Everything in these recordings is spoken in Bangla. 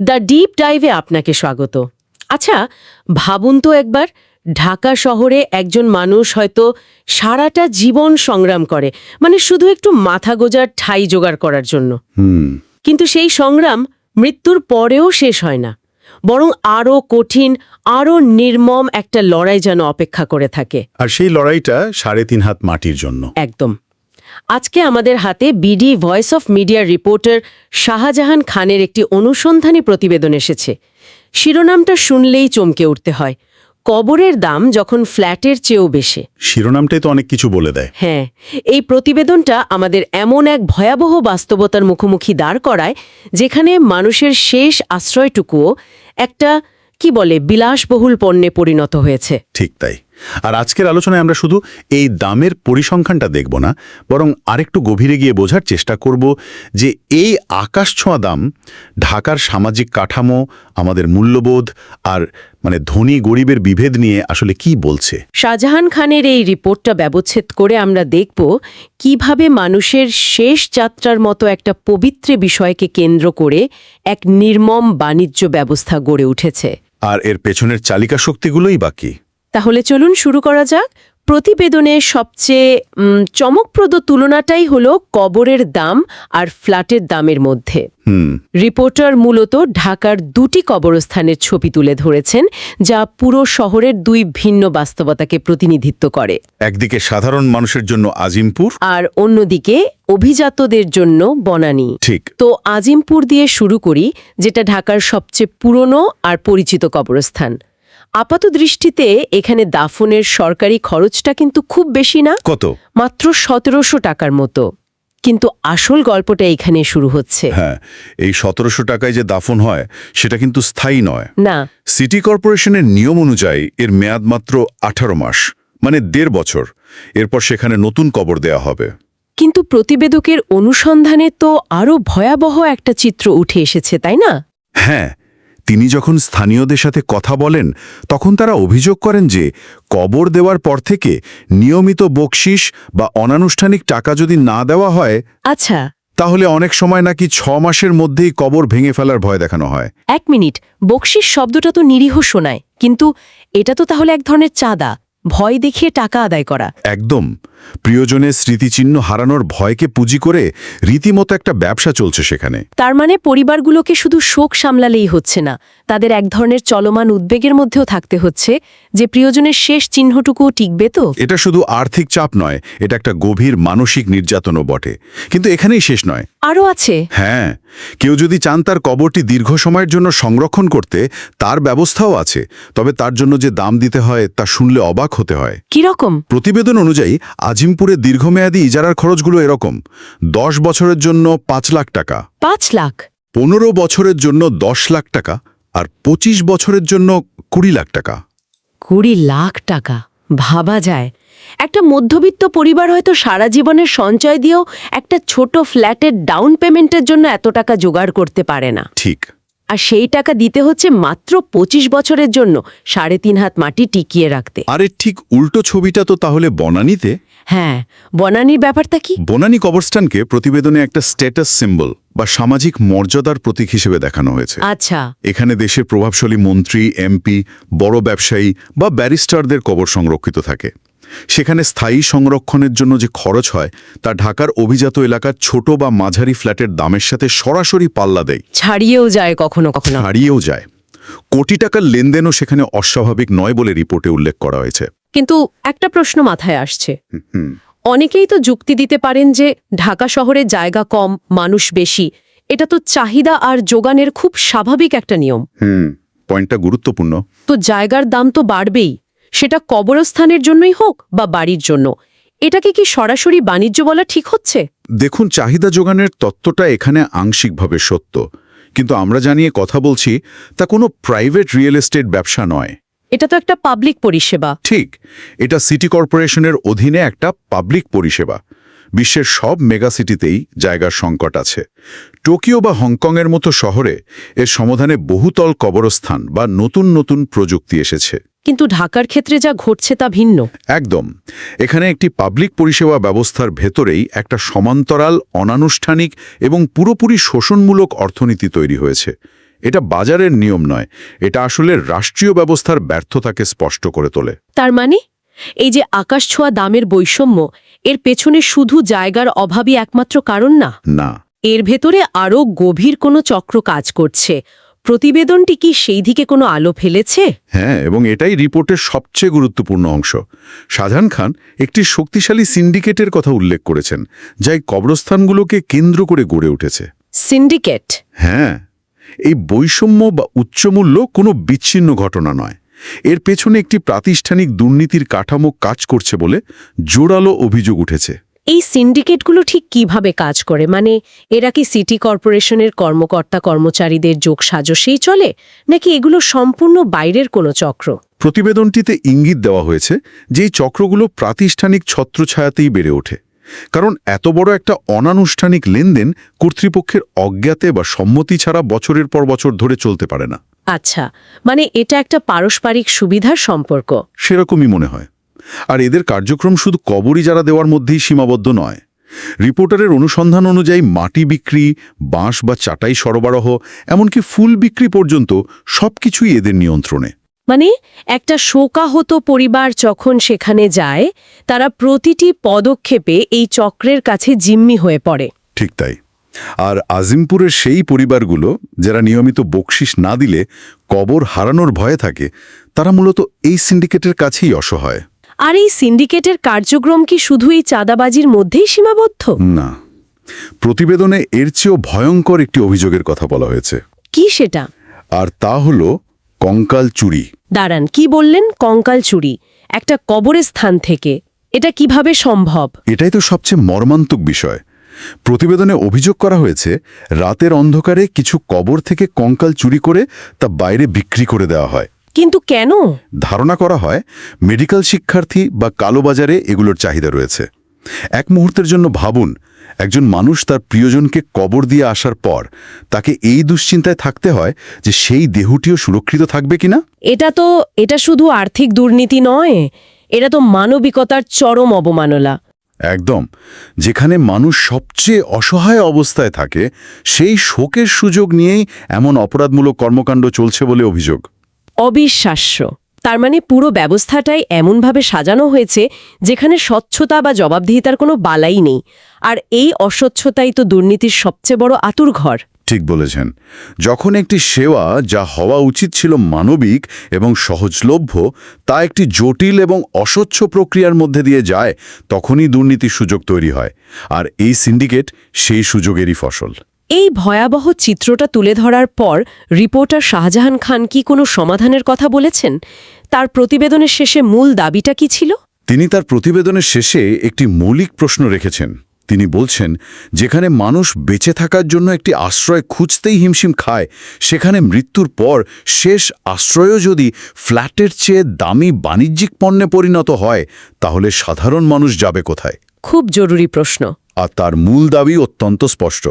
দ্য ডিপ ডাইভে আপনাকে স্বাগত। আচ্ছা ভাবুন তো একবার ঢাকা শহরে একজন মানুষ হয়তো সারাটা জীবন সংগ্রাম করে মানে শুধু একটু মাথা গোজার ঠাই জোগাড় করার জন্য। কিন্তু সেই সংগ্রাম মৃত্যুর পরেও শেষ হয় না বরং আরও কঠিন আরও নির্মম একটা লড়াই যেন অপেক্ষা করে থাকে। আর সেই লড়াইটা সাড়ে তিন হাত মাটির জন্য। একদম। আজকে আমাদের হাতে বিডি ভয়েস অফ মিডিয়ার রিপোর্টার শাহজাহান খানের একটি অনুসন্ধানী প্রতিবেদন এসেছে। শিরোনামটা শুনলেই চমকে উঠতে হয়। কবরের দাম যখন ফ্ল্যাটের চেয়েও বেশি। শিরোনামটাই তো অনেক কিছু বলে দেয়। হ্যাঁ এই প্রতিবেদনটা আমাদের এমন এক ভয়াবহ বাস্তবতার মুখোমুখি দাঁড় করায় যেখানে মানুষের শেষ আশ্রয়টুকুও একটা কি বলে বিলাসবহুল পণ্যে পরিণত হয়েছে। ঠিক তাই। আর আজকের আলোচনায় আমরা শুধু এই দামের পরিসংখ্যানটা দেখব না বরং আরেকটু গভীরে গিয়ে বোঝার চেষ্টা করব যে এই আকাশ ছোঁয়া দাম ঢাকার সামাজিক কাঠামো আমাদের মূল্যবোধ আর মানে ধনী গরিবের বিভেদ নিয়ে আসলে কি বলছে? শাহজাহান খানের এই রিপোর্টটা ব্যবচ্ছেদ করে আমরা দেখব কীভাবে মানুষের শেষ যাত্রার মতো একটা পবিত্র বিষয়কে কেন্দ্র করে এক নির্মম বাণিজ্য ব্যবস্থা গড়ে উঠেছে। আর এর পেছনের চালিকা শক্তিগুলোই বাকি তাহলে চলুন শুরু করা যাক। প্রতিবেদনের সবচেয়ে চমকপ্রদ তুলনাটাই হলো কবরের দাম আর ফ্ল্যাটের দামের মধ্যে। রিপোর্টার মূলত ঢাকার দুটি কবরস্থানের ছবি তুলে ধরেছেন যা পুরো শহরের দুই ভিন্ন বাস্তবতাকে প্রতিনিধিত্ব করে। একদিকে সাধারণ মানুষের জন্য আজিমপুর। আর অন্যদিকে অভিজাতদের জন্য বনানী। ঠিক। তো আজিমপুর দিয়ে শুরু করি যেটা ঢাকার সবচেয়ে পুরনো আর পরিচিত কবরস্থান। আপাত দৃষ্টিতে এখানে দাফনের সরকারি খরচটা কিন্তু খুব বেশি না। কত? মাত্র সতেরোশো টাকার মতো। কিন্তু আসল গল্পটা এখানে শুরু হচ্ছে। হ্যাঁ এই সতেরোশো টাকায় যে দাফন হয় সেটা কিন্তু স্থায়ী নয়। না। সিটি কর্পোরেশনের নিয়ম অনুযায়ী এর মেয়াদ মাত্র আঠারো মাস মানে দেড় বছর। এরপর সেখানে নতুন কবর দেয়া হবে। কিন্তু প্রতিবেদকের অনুসন্ধানে তো আরও ভয়াবহ একটা চিত্র উঠে এসেছে তাই না? হ্যাঁ তিনি যখন স্থানীয়দের সাথে কথা বলেন তখন তারা অভিযোগ করেন যে কবর দেওয়ার পর থেকে নিয়মিত বকশিস বা অনানুষ্ঠানিক টাকা যদি না দেওয়া হয় আচ্ছা। তাহলে অনেক সময় নাকি ছ মাসের মধ্যেই কবর ভেঙে ফেলার ভয় দেখানো হয়। এক মিনিট বকশিস শব্দটা তো নিরীহ শোনায় কিন্তু এটা তো তাহলে এক ধরনের চাঁদা ভয় দেখিয়ে টাকা আদায় করা। একদম। প্রিয়জনের স্মৃতিচিহ্ন হারানোর ভয়কে পুঁজি করে রীতিমতো একটা ব্যবসা চলছে সেখানে। তার মানে পরিবারগুলোকে শুধু শোক সামলালেই হচ্ছে না তাদের এক ধরনের চলমান উদ্বেগের মধ্যেও থাকতে হচ্ছে যে প্রিয়জনের শেষ চিহ্নটুকুও টিকবে তো। এটা শুধু আর্থিক চাপ নয় এটা একটা গভীর মানসিক নির্যাতনও বটে। কিন্তু এখানেই শেষ নয়। আরও আছে। হ্যাঁ কেউ যদি চান তার কবরটি দীর্ঘ সময়ের জন্য সংরক্ষণ করতে তার ব্যবস্থাও আছে তবে তার জন্য যে দাম দিতে হয় তা শুনলে অবাক হতে হয়। কীরকম? প্রতিবেদন অনুযায়ী আজিমপুরে দীর্ঘমেয়াদী ইজারার খরচগুলো এরকম। দশ বছরের জন্য পাঁচ লাখ টাকা। পাঁচ লাখ? পনেরো বছরের জন্য দশ লাখ টাকা আর পঁচিশ বছরের জন্য কুড়ি লাখ টাকা। কুড়ি লাখ টাকা? ভাবা যায়। একটা মধ্যবিত্ত পরিবার হয়তো সারা জীবনের সঞ্চয় দিয়েও একটা ছোট ফ্ল্যাটের ডাউন পেমেন্টের জন্য এত টাকা জোগাড় করতে পারে না। ঠিক। আর সেই টাকা দিতে হচ্ছে মাত্র পঁচিশ বছরের জন্য সাড়ে তিন হাত মাটি টিকিয়ে রাখতে। আরে ঠিক উল্টো ছবিটা তো তাহলে বনানীতে। হ্যাঁ বনানীর ব্যাপারটা কি? বনানী কবরস্থানকে প্রতিবেদনে একটা স্ট্যাটাস সিম্বল বা সামাজিক মর্যাদার প্রতীক হিসেবে দেখানো হয়েছে। আচ্ছা। এখানে দেশের প্রভাবশালী মন্ত্রী এমপি বড় ব্যবসায়ী বা ব্যারিস্টারদের কবর সংরক্ষিত থাকে। সেখানে স্থায়ী সংরক্ষণের জন্য যে খরচ হয় তা ঢাকার অভিজাত এলাকার ছোট বা মাঝারি ফ্ল্যাটের দামের সাথে সরাসরি পাল্লা দেয়। ছাড়িয়েও যায় কখনো কখনো। হারিয়েও যায়। কোটি টাকার লেনদেনও সেখানে অস্বাভাবিক নয় বলে রিপোর্টে উল্লেখ করা হয়েছে। কিন্তু একটা প্রশ্ন মাথায় আসছে। অনেকেই তো যুক্তি দিতে পারেন যে ঢাকা শহরে জায়গা কম মানুষ বেশি। এটা তো চাহিদা আর যোগানের খুব স্বাভাবিক একটা নিয়ম। হুম পয়েন্টটা গুরুত্বপূর্ণ। তো জায়গার দাম তো বাড়বেই। সেটা কবরস্থানের জন্যই হোক বা বাড়ির জন্য। এটাকে কি সরাসরি বাণিজ্য বলা ঠিক হচ্ছে? দেখুন চাহিদা যোগানের তত্ত্বটা এখানে আংশিকভাবে সত্য। কিন্তু আমরা জানিয়ে কথা বলছি তা কোনো প্রাইভেট রিয়েল এস্টেট ব্যবসা নয়। এটা তো একটা পাবলিক পরিষেবা। ঠিক এটা সিটি কর্পোরেশনের অধীনে একটা পাবলিক পরিষেবা। বিশ্বের সব মেগাসিটিতেই জায়গার সংকট আছে। টোকিও বা হংকংয়ের মতো শহরে এর সমাধানে বহুতল কবরস্থান বা নতুন নতুন প্রযুক্তি এসেছে। কিন্তু ঢাকার ক্ষেত্রে যা ঘটছে তা ভিন্ন। একদম। এখানে একটি পাবলিক পরিষেবা ব্যবস্থার ভেতরেই একটা সমান্তরাল অনানুষ্ঠানিক এবং পুরোপুরি শোষণমূলক অর্থনীতি তৈরি হয়েছে। এটা বাজারের নিয়ম নয় এটা আসলে রাষ্ট্রীয় ব্যবস্থার ব্যর্থতাকে স্পষ্ট করে তোলে। তার মানে? এই যে আকাশছোঁয়া দামের বৈষম্য এর পেছনে শুধু জায়গার অভাবই একমাত্র কারণ না? না। এর ভেতরে আরও গভীর কোনো চক্র কাজ করছে। প্রতিবেদনটি কি সেই দিকে কোনো আলো ফেলেছে? হ্যাঁ এবং এটাই রিপোর্টের সবচেয়ে গুরুত্বপূর্ণ অংশ। শাহজাহান খান একটি শক্তিশালী সিন্ডিকেটের কথা উল্লেখ করেছেন যা এই কবরস্থানগুলোকে কেন্দ্র করে গড়ে উঠেছে। সিন্ডিকেট? হ্যাঁ এই বৈষম্য বা উচ্চমূল্য কোনো বিচ্ছিন্ন ঘটনা নয়। এর পেছনে একটি প্রাতিষ্ঠানিক দুর্নীতির কাঠামো কাজ করছে বলে জোরালো অভিযোগ উঠেছে। এই সিন্ডিকেটগুলো ঠিক কীভাবে কাজ করে? মানে এরা কি সিটি কর্পোরেশনের কর্মকর্তা কর্মচারীদের যোগ সাজসেই চলে? নাকি এগুলো সম্পূর্ণ বাইরের কোনো চক্র? প্রতিবেদনটিতে ইঙ্গিত দেওয়া হয়েছে যে এই চক্রগুলো প্রাতিষ্ঠানিক ছত্রছায়াতেই বেড়ে ওঠে। কারণ এত বড় একটা অনানুষ্ঠানিক লেনদেন কর্তৃপক্ষের অজ্ঞাতে বা সম্মতি ছাড়া বছরের পর বছর ধরে চলতে পারে না। আচ্ছা মানে এটা একটা পারস্পরিক সুবিধার সম্পর্ক? সেরকমই মনে হয়। আর এদের কার্যক্রম শুধু কবরই যারা দেওয়ার মধ্যেই সীমাবদ্ধ নয়। রিপোর্টারের অনুসন্ধান অনুযায়ী মাটি বিক্রি বাঁশ বা চাটাই সরবরাহ এমনকি ফুল বিক্রি পর্যন্ত সবকিছুই এদের নিয়ন্ত্রণে। মানে একটা শোকাহত পরিবার যখন সেখানে যায় তারা প্রতিটি পদক্ষেপে এই চক্রের কাছে জিম্মি হয়ে পড়ে। ঠিক তাই। আর আজিমপুরের সেই পরিবারগুলো যারা নিয়মিত বকশিস না দিলে কবর হারানোর ভয়ে থাকে তারা মূলত এই সিন্ডিকেটের কাছেই অসহায়। আর এই সিন্ডিকেটের কার্যক্রম কি শুধু এই চাঁদাবাজির মধ্যেই সীমাবদ্ধ? না। প্রতিবেদনে এর চেয়েও ভয়ঙ্কর একটি অভিযোগের কথা বলা হয়েছে। কি সেটা? আর তা হল কঙ্কাল চুরি। দাঁড়ান কি বললেন? কঙ্কাল চুরি একটা কবরের স্থান থেকে। এটা কীভাবে সম্ভব? এটাই তো সবচেয়ে মর্মান্তক বিষয়। প্রতিবেদনে অভিযোগ করা হয়েছে রাতের অন্ধকারে কিছু কবর থেকে কঙ্কাল চুরি করে তা বাইরে বিক্রি করে দেওয়া হয়। কিন্তু কেন? ধারণা করা হয় মেডিকেল শিক্ষার্থী বা কালোবাজারে এগুলোর চাহিদা রয়েছে। এক মুহূর্তের জন্য ভাবুন একজন মানুষ তার প্রিয়জনকে কবর দিয়ে আসার পর তাকে এই দুশ্চিন্তায় থাকতে হয় যে সেই দেহটিও সুরক্ষিত থাকবে কিনা? এটা তো এটা শুধু আর্থিক দুর্নীতি নয় এটা তো মানবিকতার চরম অবমাননা। একদম যেখানে মানুষ সবচেয়ে অসহায় অবস্থায় থাকে সেই শোকের সুযোগ নিয়েই এমন অপরাধমূলক কর্মকাণ্ড চলছে বলে অভিযোগ। অবিশ্বাস্য। তার মানে পুরো ব্যবস্থাটাই এমনভাবে সাজানো হয়েছে যেখানে স্বচ্ছতা বা জবাবদিহিতার কোনো বালাই নেই। আর এই অস্বচ্ছতাই তো দুর্নীতির সবচেয়ে বড় আতুর ঘর। ঠিক বলেছেন। যখন একটি সেবা যা হওয়া উচিত ছিল মানবিক এবং সহজলভ্য, তা একটি জটিল এবং অস্বচ্ছ প্রক্রিয়ার মধ্যে দিয়ে যায়, তখনই দুর্নীতির সুযোগ তৈরি হয়। আর এই সিন্ডিকেট সেই সুযোগেরই ফসল। এই ভয়াবহ চিত্রটা তুলে ধরার পর রিপোর্টার শাহজাহান খান কি কোনো সমাধানের কথা বলেছেন? তার প্রতিবেদনের শেষে মূল দাবিটা কি ছিল? তিনি তার প্রতিবেদনের শেষে একটি মৌলিক প্রশ্ন রেখেছেন। তিনি বলছেন যেখানে মানুষ বেঁচে থাকার জন্য একটি আশ্রয় খুঁজতেই হিমশিম খায় সেখানে মৃত্যুর পর শেষ আশ্রয়ও যদি ফ্ল্যাটের চেয়ে দামি বাণিজ্যিক পণ্যে পরিণত হয় তাহলে সাধারণ মানুষ যাবে কোথায়? খুব জরুরি প্রশ্ন। আর তার মূল দাবি অত্যন্ত স্পষ্ট।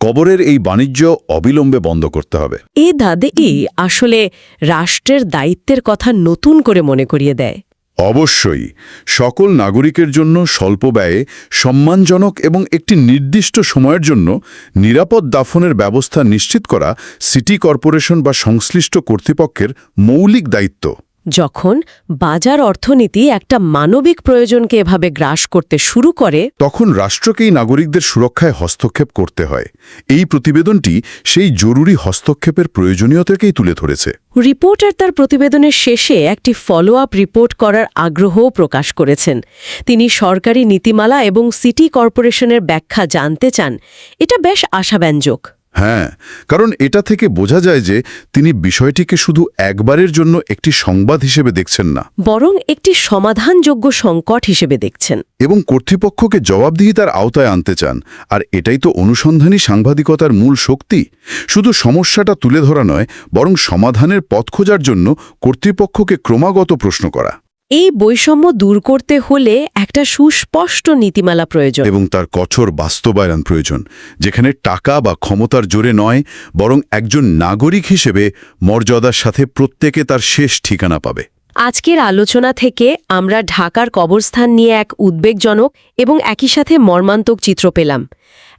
কবরের এই বাণিজ্য অবিলম্বে বন্ধ করতে হবে। এ দাদেই আসলে রাষ্ট্রের দায়িত্বের কথা নতুন করে মনে করিয়ে দেয়? অবশ্যই। সকল নাগরিকের জন্য স্বল্প ব্যয়ে সম্মানজনক এবং একটি নির্দিষ্ট সময়ের জন্য নিরাপদ দাফনের ব্যবস্থা নিশ্চিত করা সিটি কর্পোরেশন বা সংশ্লিষ্ট কর্তৃপক্ষের মৌলিক দায়িত্ব। যখন বাজার অর্থনীতি একটা মানবিক প্রয়োজনকে এভাবে গ্রাস করতে শুরু করে তখন রাষ্ট্রকেই নাগরিকদের সুরক্ষায় হস্তক্ষেপ করতে হয়। এই প্রতিবেদনটি সেই জরুরি হস্তক্ষেপের প্রয়োজনীয়তাকেই তুলে ধরেছে। রিপোর্টার তার প্রতিবেদনের শেষে একটি ফলো আপ রিপোর্ট করার আগ্রহও প্রকাশ করেছেন। তিনি সরকারি নীতিমালা এবং সিটি কর্পোরেশনের ব্যাখ্যা জানতে চান। এটা বেশ আশাব্যঞ্জক। হ্যাঁ কারণ এটা থেকে বোঝা যায় যে তিনি বিষয়টিকে শুধু একবারের জন্য একটি সংবাদ হিসেবে দেখছেন না। বরং একটি সমাধানযোগ্য সংকট হিসেবে দেখছেন। এবং কর্তৃপক্ষকে জবাবদিহিতার আওতায় আনতে চান। আর এটাই তো অনুসন্ধানী সাংবাদিকতার মূল শক্তি। শুধু সমস্যাটা তুলে ধরা নয় বরং সমাধানের পথ খোঁজার জন্য কর্তৃপক্ষকে ক্রমাগত প্রশ্ন করা। এই বৈষম্য দূর করতে হলে একটা সুস্পষ্ট নীতিমালা প্রয়োজন। এবং তার কঠোর বাস্তবায়ন প্রয়োজন যেখানে টাকা বা ক্ষমতার জোরে নয় বরং একজন নাগরিক হিসেবে মর্যাদার সাথে প্রত্যেকে তার শেষ ঠিকানা পাবে। আজকের আলোচনা থেকে আমরা ঢাকার কবরস্থান নিয়ে এক উদ্বেগজনক এবং একই সাথে মর্মান্তক চিত্র পেলাম।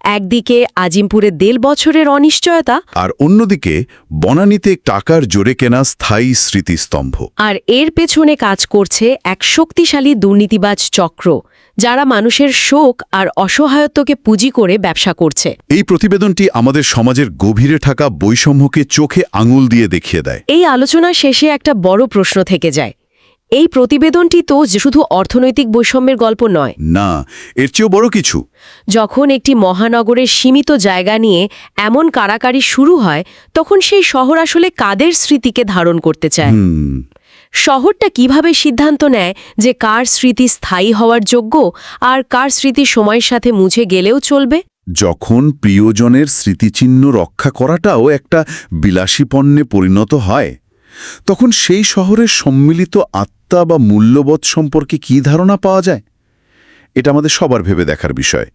একদিকে আজিমপুরে দেড় বছরের অনিশ্চয়তা আর অন্যদিকে বনানীতে টাকার জোরে কেনা স্থায়ী স্মৃতিস্তম্ভ। আর এর পেছনে কাজ করছে এক শক্তিশালী দুর্নীতিবাজ চক্র যারা মানুষের শোক আর অসহায়ত্বকে পুঁজি করে ব্যবসা করছে। এই প্রতিবেদনটি আমাদের সমাজের গভীরে থাকা বৈষম্যকে চোখে আঙুল দিয়ে দেখিয়ে দেয়। এই আলোচনা শেষে একটা বড় প্রশ্ন থেকে যায় এই প্রতিবেদনটি তো যে শুধু অর্থনৈতিক বৈষম্যের গল্প নয়। না এর চেয়েও বড় কিছু। যখন একটি মহানগরের সীমিত জায়গা নিয়ে এমন কারাকারি শুরু হয় তখন সেই শহর আসলে কাদের স্মৃতিকে ধারণ করতে চায়? শহরটা কীভাবে সিদ্ধান্ত নেয় যে কার স্মৃতি স্থায়ী হওয়ার যোগ্য আর কার স্মৃতি সময়ের সাথে মুছে গেলেও চলবে? যখন প্রিয়জনের স্মৃতিচিহ্ন রক্ষা করাটাও একটা বিলাসী পণ্যে পরিণত হয় তখন সেই শহরের সম্মিলিত আত্মা বা মূল্যবোধ সম্পর্কে কী ধারণা পাওয়া যায়? এটা আমাদের সবার ভেবে দেখার বিষয়।